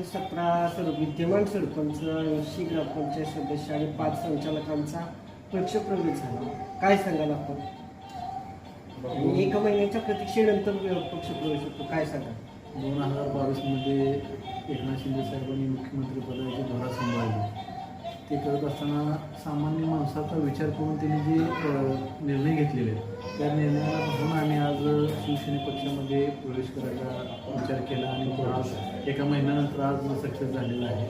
सतरा सर विद्यमान सरपंच ऐंशी ग्रामपंचायत सदस्य आणि पाच संचालकांचा पक्षप्रवेश झाला. काय सांगाल आपण? आणि एका महिन्याच्या प्रतीक्षेनंतर पक्षप्रवेश होतो काय सांगाल? दोन हजार बावीसमध्ये एकनाथ शिंदे साहेबांनी मुख्यमंत्रीपदाची धोरा सांभाळली. ते करत असताना सामान्य माणसाचा विचार करून त्यांनी जे निर्णय घेतलेले आहेत, त्या निर्णयाला म्हणून आम्ही आज शिवसेने पक्षामध्ये प्रवेश करायचा विचार केला आणि तो आज एका महिन्यानंतर आज सक्सेस झालेला आहे.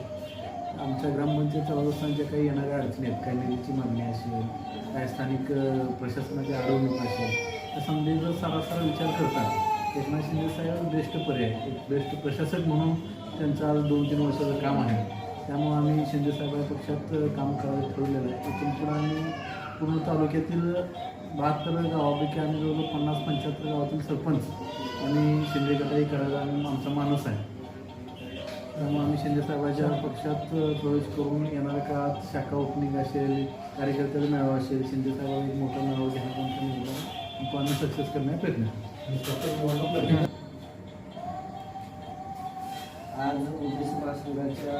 आमच्या ग्रामपंचायत चालत असताना ज्या काही येणाऱ्या अडचणी आहेत काही निधीची मागणी असेल काय स्थानिक प्रशासनाची अडवणूक असेल त्या संबंधी जर सारा विचार करतात एकनाथ शिंदे साहेब बेस्ट पर्याय एक बेस्ट प्रशासक म्हणून त्यांचं आज दोन तीन वर्षाचं काम आहे. त्यामुळं आम्ही शिंदे साहेबांच्या पक्षात काम करायला ठरवलेलं आहे. इथून पुढं आम्ही पूर्ण तालुक्यातील बहात्तर गावापैकी आम्ही जवळजवळ पन्नास पंच्याहत्तर गावातील सरपंच आणि शिंदे गटाही करायचा आणि आमचा मानस आहे. त्यामुळे आम्ही शिंदे साहेबांच्या पक्षात प्रवेश करून येणाऱ्या काळात शाखा ओपनिंग असेल कार्यकर्त्याचा मेळावा असेल शिंदे साहेबांनी एक मोठा मेळावा घेण्याचा आमचा निर्णय तो आम्ही सक्सेस करण्याचा प्रयत्न आज ओबीसी महासंघाच्या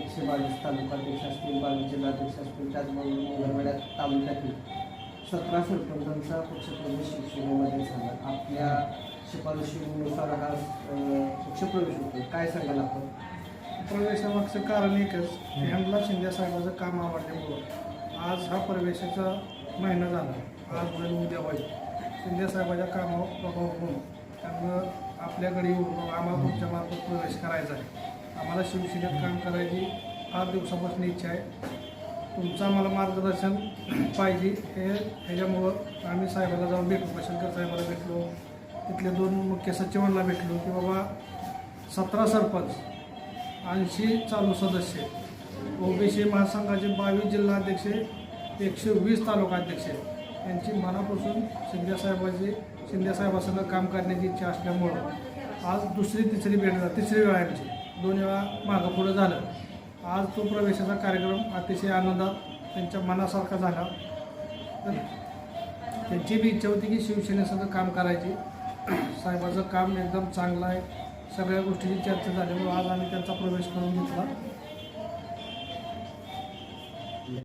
एकशे बावीस तालुकाध्यक्ष असतील बावीस जिल्हाध्यक्ष असतील त्याचबरोबर मंगळवेढा तालुक्यातील सतरा सरपंचांचा पक्षप्रवेश शिवसेनेमध्ये झाला. आपल्या शिफारशीनुसार हा पक्षप्रवेश होतो काय सांगाल आपण? प्रवेशामागचं कारण एकच यांना शिंदे साहेबाचं काम आवडल्यामुळं आज हा प्रवेशाचा महिना झाला. आज होईल उद्या होईल शिंदे साहेबाच्या कामावर प्रभाव म्हणून त्यांना आपल्याकडे येऊन आम्हाला तुमच्या मार्फत प्रवेश करायचा आहे. आम्हाला शिवसेनेत काम करायची फार दिवसापासून इच्छा आहे. तुमचं आम्हाला मार्गदर्शन पाहिजे. हे ह्याच्यामुळं आम्ही साहेबाला जाऊन भेटलो प्रशंकर साहेबाला भेटलो. तिथले दोन मुख्य सचिवांना भेटलो की बाबा सतरा सरपंच ऐंशी चालू सदस्य ओबीसी महासंघाचे बावीस जिल्हाध्यक्ष एकशे वीस तालुका अध्यक्ष यांची मनापासून शिंदेसाहेबाची शिंदेसाहेबासंग काम करण्याची इच्छा असल्यामुळं आज दुसरी तिसरी भेट झाली. तिसरी वेळा यांची दोन वेळा मागं पुढं झालं. आज तो प्रवेशाचा कार्यक्रम अतिशय आनंदात त्यांच्या मनासारखा झाला. तर त्यांची बी इच्छा होती की शिवसेनेसंग काम करायची. साहेबाचं काम एकदम चांगलं आहे. सगळ्या गोष्टीची चर्चा झाल्यामुळे आज आम्ही त्यांचा प्रवेश करून घेतला.